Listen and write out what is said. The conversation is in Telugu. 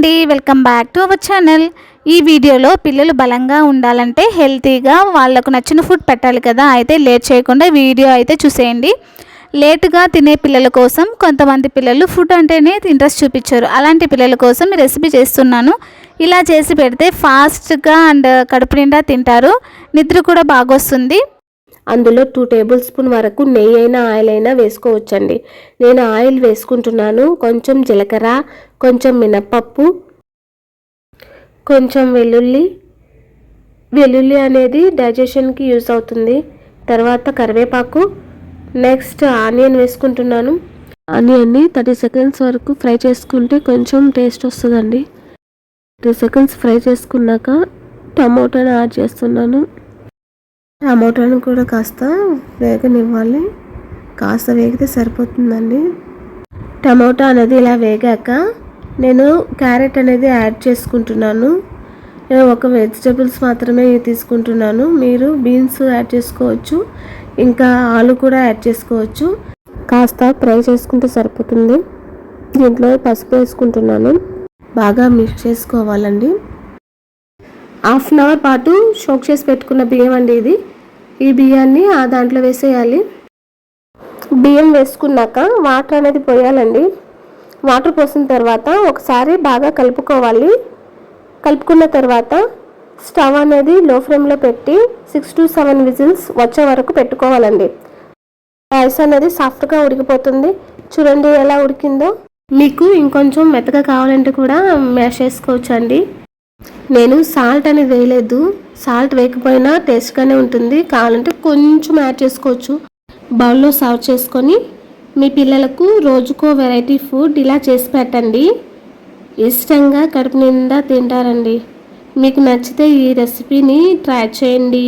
అండి welcome back to our channel. ఈ వీడియోలో పిల్లలు బలంగా ఉండాలంటే హెల్తీగా వాళ్ళకు నచ్చిన ఫుడ్ పెట్టాలి కదా అయితే లేట్ చేయకుండా వీడియో అయితే చూసేయండి. లేటుగా తినే పిల్లల కోసం కొంతమంది పిల్లలు ఫుడ్ అంటేనే ఇంట్రెస్ట్ చూపించారు. అలాంటి పిల్లల కోసం రెసిపీ చేస్తున్నాను. ఇలా చేసి పెడితే ఫాస్ట్గా అండ్ కడుపు నిండా తింటారు. నిద్ర కూడా బాగొస్తుంది. అందులో టూ టేబుల్ స్పూన్ వరకు నెయ్యి అయినా ఆయిల్ అయినా వేసుకోవచ్చండి. నేను ఆయిల్ వేసుకుంటున్నాను. కొంచెం జీలకర్ర కొంచెం మినప్పప్పు కొంచెం వెల్లుల్లి. వెల్లుల్లి అనేది డైజెషన్కి యూస్ అవుతుంది. తర్వాత కరివేపాకు. నెక్స్ట్ ఆనియన్ వేసుకుంటున్నాను. ఆనియన్ని థర్టీ సెకండ్స్ వరకు ఫ్రై చేసుకుంటే కొంచెం టేస్ట్ వస్తుందండి. త్రీ సెకండ్స్ ఫ్రై చేసుకున్నాక టమోటాని యాడ్ చేస్తున్నాను. టమాటాను కూడా కాస్త వేగనివ్వాలి. కాస్త వేగితే సరిపోతుందండి. టమాటా అనేది ఇలా వేగాక నేను క్యారెట్ అనేది యాడ్ చేసుకుంటున్నాను. నేను ఒక వెజిటబుల్స్ మాత్రమే తీసుకుంటున్నాను. మీరు బీన్స్ యాడ్ చేసుకోవచ్చు ఇంకా ఆలు కూడా యాడ్ చేసుకోవచ్చు. కాస్త ఫ్రై చేసుకుంటే సరిపోతుంది. దీంట్లో పసుపు వేసుకుంటున్నాను. బాగా మిక్స్ చేసుకోవాలండి. హాఫ్ అన్ అవర్ పాటు షోక్ చేసి పెట్టుకున్న బియ్యం అండి ఇది. ఈ బియ్యాన్ని ఆ దాంట్లో వేసేయాలి. బియ్యం వేసుకున్నాక వాటర్ అనేది పోయాలండి. వాటర్ పోసిన తర్వాత ఒకసారి బాగా కలుపుకోవాలి. కలుపుకున్న తర్వాత స్టవ్ అనేది లో ఫ్లేమ్లో పెట్టి సిక్స్ టు సెవెన్ విజిల్స్ వచ్చే వరకు పెట్టుకోవాలండి. రైస్ అనేది సాఫ్ట్గా ఉడికిపోతుంది. చూడండి ఎలా ఉడికిందో. మీకు ఇంకొంచెం మెత్తగా కావాలంటే కూడా మ్యాష్ చేసుకోవచ్చు అండి నేను సాల్ట్ అనేది వేయలేదు. సాల్ట్ వేయకపోయినా టేస్ట్గానే ఉంటుంది. కావాలంటే కొంచెం యాడ్ చేసుకోవచ్చు. బౌల్లో సర్వ్ చేసుకొని మీ పిల్లలకు రోజుకో వెరైటీ ఫుడ్ ఇలా చేసి పెట్టండి. ఇష్టంగా కడుపు నిండా తింటారండి. మీకు నచ్చితే ఈ రెసిపీని ట్రై చేయండి.